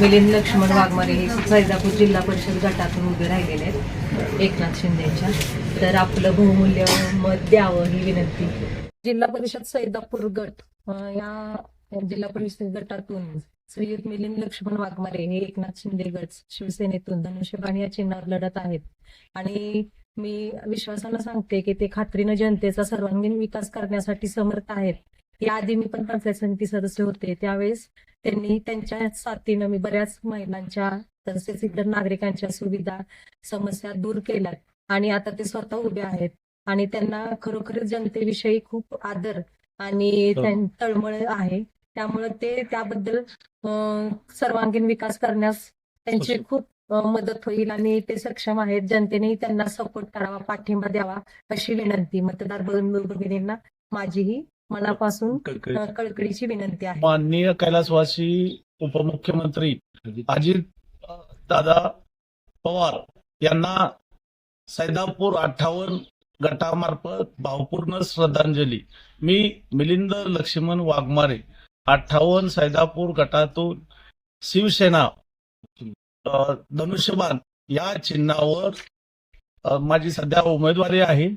मिलिंद लक्ष्मण वाघमारे हे फैजापूर जिल्हा परिषद गटातून उभे राहिलेले आहेत एकनाथ शिंदेच्या. तर आपलं बहुमूल्य मत द्यावं ही विनंती. जिल्हा परिषद सैदापूर गट या जिल्हा परिषद गटातून श्रीयुत मिलिंद लक्ष्मण वाघमारे हे एकनाथ शिंदे गट शिवसेनेतून धनुष्यबाण या चिन्हावर लढत आहेत. आणि मी विश्वासानं सांगते की ते खात्रीनं जनतेचा सर्वांगीण विकास करण्यासाठी समर्थ आहेत. याआधी मी पण पंचायत समिती सदस्य होते. त्यावेळेस त्यांनी त्यांच्या साथीनं मी बऱ्याच महिलांच्या तसेच इतर नागरिकांच्या सुविधा समस्या दूर केल्यात. आणि आता ते स्वतः उभे आहेत. आणि त्यांना खरोखरच जनतेविषयी खूप आदर आणि त्यां- तळमळ आहे. त्यामुळे ते त्याबद्दल सर्वांगीण विकास करण्यास त्यांची खूप मदत होईल आणि ते सक्षम आहेत. जनतेने त्यांना सपोर्ट करावा पाठिंबा द्यावा अशी विनंती. मतदार बंधू भगिनींना माझीही मनापासून अं, कळकळीची. विनंती आहे. माननीय कैलासवासी उपमुख्यमंत्री अजित. दादा पवार यांना सैदापूर अठ्ठावन्न गटामार्फत भावपूर्ण श्रद्धांजली. मी मिलिंद लक्ष्मण वाघमारे अठ्ठावन्न सैदापूर गटातून शिवसेना धनुष्यबाण या चिन्हावर माझी सध्या उमेदवारी आहे.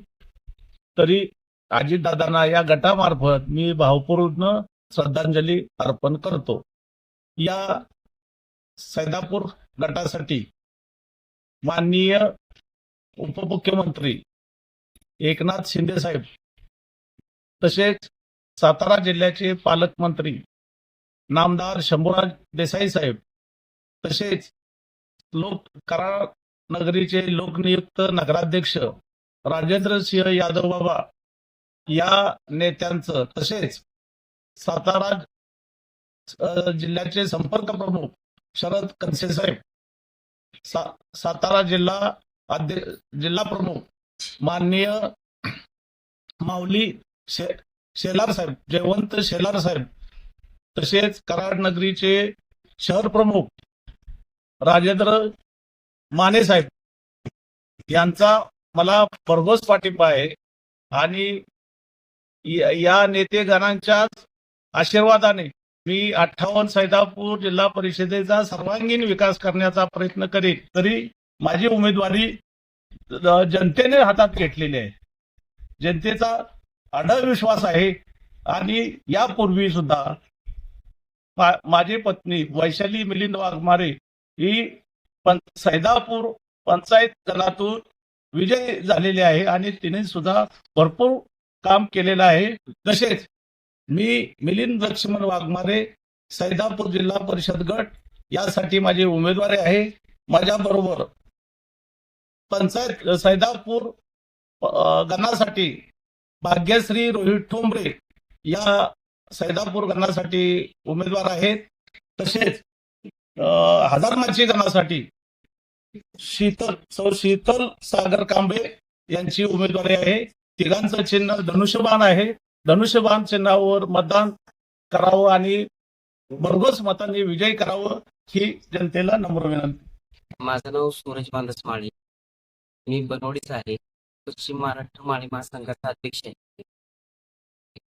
तरी अजितदादांना या गटामार्फत मी भावपूर्ण श्रद्धांजली अर्पण करतो. या सैदापूर गटासाठी माननीय उपमुख्यमंत्री एकनाथ शिंदे साहेब तसेच सातारा जिल्ह्याचे पालकमंत्री नामदार शंभूराज देसाई साहेब तसेच लोक करा नगरीचे लोकनियुक्त नगराध्यक्ष राजेंद्र सिंह यादव बाबा या नेत्यांचं तसेच सातारा जिल्ह्याचे संपर्क प्रमुख शरद कनसे साहेब सा, सातारा जिल्हा अध्य जिल्हा प्रमुख माननीय माऊली शे, शेलार साहेब जयवंत शेलार साहेब. तसेच कराड नगरीचे शहर प्रमुख राजेंद्र माने साहेब. यांचा मला भरघोस पाठिंबा आहे. आणि या नेते गणांच्याच आशीर्वादाने मी अठ्ठावन्न सैदापूर जिल्हा परिषदेचा सर्वांगीण विकास करण्याचा प्रयत्न करेन तरी माझी उमेदवारी जनतेने हातात घेतलेली आहे. जनतेचा अढळ विश्वास आहे. आणि यापूर्वी सुद्धा माझी पत्नी वैशाली मिलिंद वाघमारे ही पं सैदापूर पंचायत गणातून विजय झालेली आहे. आणि तिने सुद्धा भरपूर काम केलेलं आहे. तसेच मी मिलिंद लक्ष्मण वाघमारे सैदापूर जिल्हा परिषद गट यासाठी माझी उमेदवारी आहे. माझ्या बरोबर पंचायत सैदापूर गणासाठी भाग्यश्री रोहित ठोंबरे या सैदापूर गणासाठी उमेदवार आहेत. तसेच हजारमाची गणासाठी शीतल सौ शीतल सागर कांबे यांची उमेदवारी आहे. तिघांचं चिन्ह धनुष्यबाण आहे. धनुष्यबाण चिन्हावर मतदान करावं आणि भरघोस मतांनी विजय करावं ही जनतेला नम्र विनंती. माझं नाव सूरज बांधस माळी मी बनवडीच आहे. पश्चिम महाराष्ट्र माळी महासंघाचा अध्यक्ष आहे.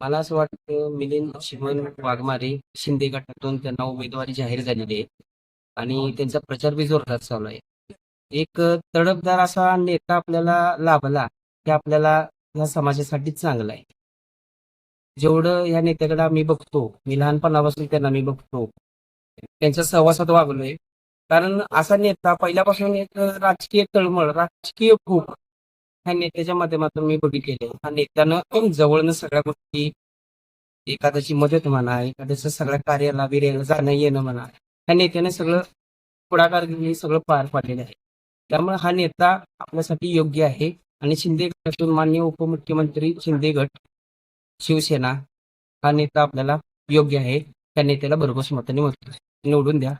मला असं वाटतं मिलिंद शिमन वाघमारे शिंदे गटातून त्यांना उमेदवारी जाहीर झालेली आहे आणि त्यांचा प्रचार बी जोरदार चालू आहे. एक तडपदार असा नेता आपल्याला लाभला की आपल्याला या समाजासाठी चांगला आहे. जेवढं या नेत्याकडे आम्ही बघतो मी लहानपणापासून त्यांना मी बघतो त्यांच्या सहवासात वागलोय. कारण असा नेता पहिल्यापासून एक राजकीय तळमळ राजकीय फूक ह्या नेत्याच्या माध्यमातून मी बघितलेले हा नेत्यानं जवळनं सगळ्या गोष्टी एखाद्याची मदत म्हणा एखाद्याचं सगळ्या कार्याला बिर्याला जाणं येणं म्हणा ह्या नेत्याने सगळं पुढाकार घेऊन हे सगळं पार पाडलेलं आहे. त्यामुळे हा नेता आपल्यासाठी योग्य आहे. आणि शिंदे गटातून मान्य उपमुख्यमंत्री शिंदे गट शिवसेना हा नेता आपल्याला योग्य आहे. त्या नेत्याला भरघोस मताने निवडून द्या.